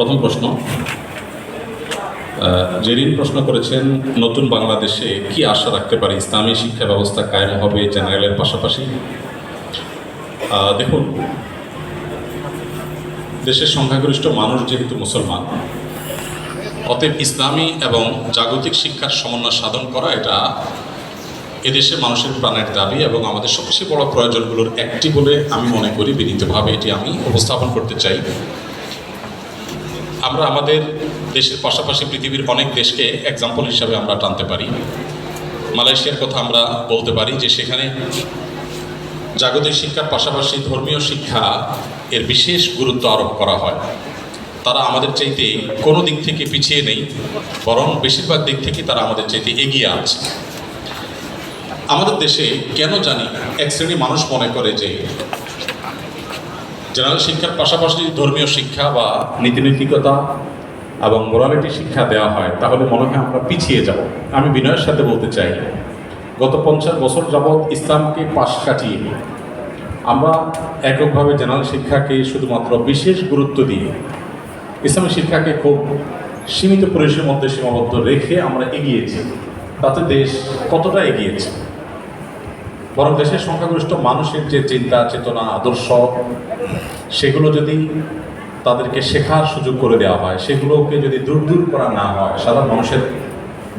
প্রথম প্রশ্ন জেরিন প্রশ্ন করেছেন, নতুন বাংলাদেশে কি আশা রাখতে পারি ইসলামী শিক্ষা ব্যবস্থা কায়েম হবে জেনারেলের পাশাপাশি? দেখুন, দেশের সংখ্যাগরিষ্ঠ মানুষ যেহেতু মুসলমান, অতএব ইসলামী এবং জাগতিক শিক্ষার সমন্বয় সাধন করা এটা এদেশের মানুষের প্রাণের দাবি এবং আমাদের সবচেয়ে বড় প্রয়োজনগুলোর একটি বলে আমি মনে করি, বিনীতভাবে এটি আমি উপস্থাপন করতে চাই। আমরা আমাদের দেশের পাশাপাশি পৃথিবীর অনেক দেশকে এক্সাম্পল হিসাবে আমরা টানতে পারি। মালয়েশিয়ার কথা আমরা বলতে পারি যে সেখানে জাগতিক শিক্ষার পাশাপাশি ধর্মীয় শিক্ষা এর বিশেষ গুরুত্ব আরোপ করা হয়। তারা আমাদের চাইতে কোনো দিক থেকে পিছিয়ে নেই, বরং বেশিরভাগ দিক থেকে তারা আমাদের চাইতে এগিয়ে আছে। আমাদের দেশে কেন জানি এক শ্রেণি মানুষ মনে করে যে জেনারেল শিক্ষার পাশাপাশি ধর্মীয় শিক্ষা বা নীতিনৈতিকতা এবং মোরালিটি শিক্ষা দেওয়া হয়, তাহলে মনে হয় আমরা পিছিয়ে যাব। আমি বিনয়ের সাথে বলতে চাই, গত পঞ্চাশ বছর যাবৎ ইসলামকে পাশ কাটিয়ে আমরা এককভাবে জেনারেল শিক্ষাকে শুধুমাত্র বিশেষ গুরুত্ব দিয়ে ইসলামী শিক্ষাকে খুব সীমিত পরিসরের মধ্যে সীমাবদ্ধ রেখে আমরা এগিয়েছি। তাতে দেশ কতটা এগিয়েছে? বরং দেশের সংখ্যাগরিষ্ঠ মানুষের যে চিন্তা, চেতনা, আদর্শ, সেগুলো যদি তাদেরকে শেখার সুযোগ করে দেওয়া হয়, সেগুলোকে যদি দূর দূর করা না হয়, সাধারণ মানুষের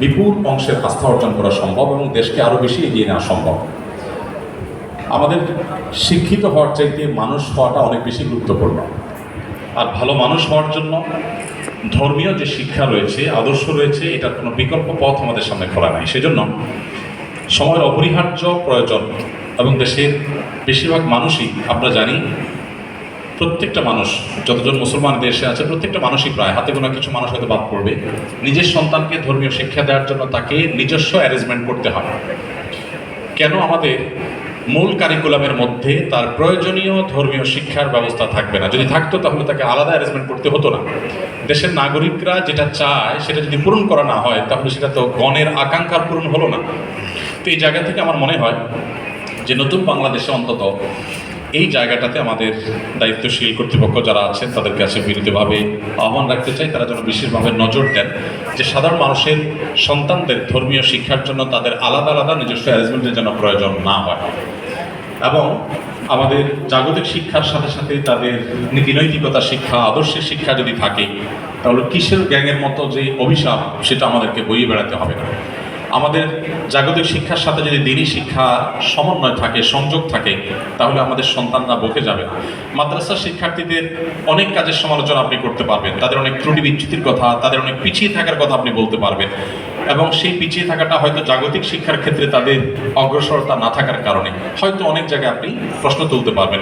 বিপুল অংশের আস্থা অর্জন করা সম্ভব এবং দেশকে আরও বেশি এগিয়ে নেওয়া সম্ভব। আমাদের শিক্ষিত হওয়ার চাইতে মানুষ হওয়াটা অনেক বেশি গুরুত্বপূর্ণ। আর ভালো মানুষ হওয়ার জন্য ধর্মীয় যে শিক্ষা রয়েছে, আদর্শ রয়েছে, এটার কোনো বিকল্প পথ আমাদের সামনে খোলা নাই। সেজন্য সময়ের অপরিহার্য প্রয়োজন এবং দেশের বেশিরভাগ মানুষই, আমরা জানি, প্রত্যেকটা মানুষ, যতজন মুসলমান দেশে আছে, প্রত্যেকটা মানুষই প্রায়, হাতে গোনা কিছু মানুষ হয়তো বাদ পড়বে, নিজের সন্তানকে ধর্মীয় শিক্ষা দেওয়ার জন্য তাকে নিজস্ব অ্যারেঞ্জমেন্ট করতে হয়। কেন আমাদের মূল কারিকুলামের মধ্যে তার প্রয়োজনীয় ধর্মীয় শিক্ষার ব্যবস্থা থাকবে না? যদি থাকতো, তাহলে তাকে আলাদা অ্যারেঞ্জমেন্ট করতে হতো না। দেশের নাগরিকরা যেটা চায়, সেটা যদি পূরণ করা না হয়, তাহলে সেটা তো গণের আকাঙ্ক্ষার পূরণ হলো না। তো এই জায়গা থেকে আমার মনে হয় যে নতুন বাংলাদেশে অন্তত এই জায়গাটাতে আমাদের দায়িত্বশীল কর্তৃপক্ষ যারা আছেন তাদের কাছে বিনীতভাবে আহ্বান রাখতে চাই, তারা যেন বিশেষভাবে নজর দেন যে সাধারণ মানুষের সন্তানদের ধর্মীয় শিক্ষার জন্য তাদের আলাদা আলাদা নিজস্ব অ্যারেঞ্জমেন্টের জন্য প্রয়োজন না হয়। এবং আমাদের জাগতিক শিক্ষার সাথে সাথে তাদের নীতিনৈতিকতা শিক্ষা, আদর্শের শিক্ষা যদি থাকে, তাহলে কিসের গ্যাংয়ের মতো যে অভিশাপ, সেটা আমাদেরকে বইয়ে বেড়াতে হবে না। আমাদের জাগতিক শিক্ষার সাথে যদি দিনী শিক্ষা সমন্বয় থাকে, সংযোগ থাকে, তাহলে আমাদের সন্তানরা বকে যাবে। মাদ্রাসার শিক্ষার্থীদের অনেক কাজের সমালোচনা আপনি করতে পারবেন। তাদের অনেক ত্রুটি বিচ্যুতির কথা, তাদের অনেক পিছিয়ে থাকার কথা আপনি বলতে পারবেন। এবং সেই পিছিয়ে থাকাটা হয়তো জাগতিক শিক্ষার ক্ষেত্রে তাদের অগ্রসরতা না থাকার কারণে। হয়তো অনেক জায়গায় আপনি প্রশ্ন তুলতে পারবেন।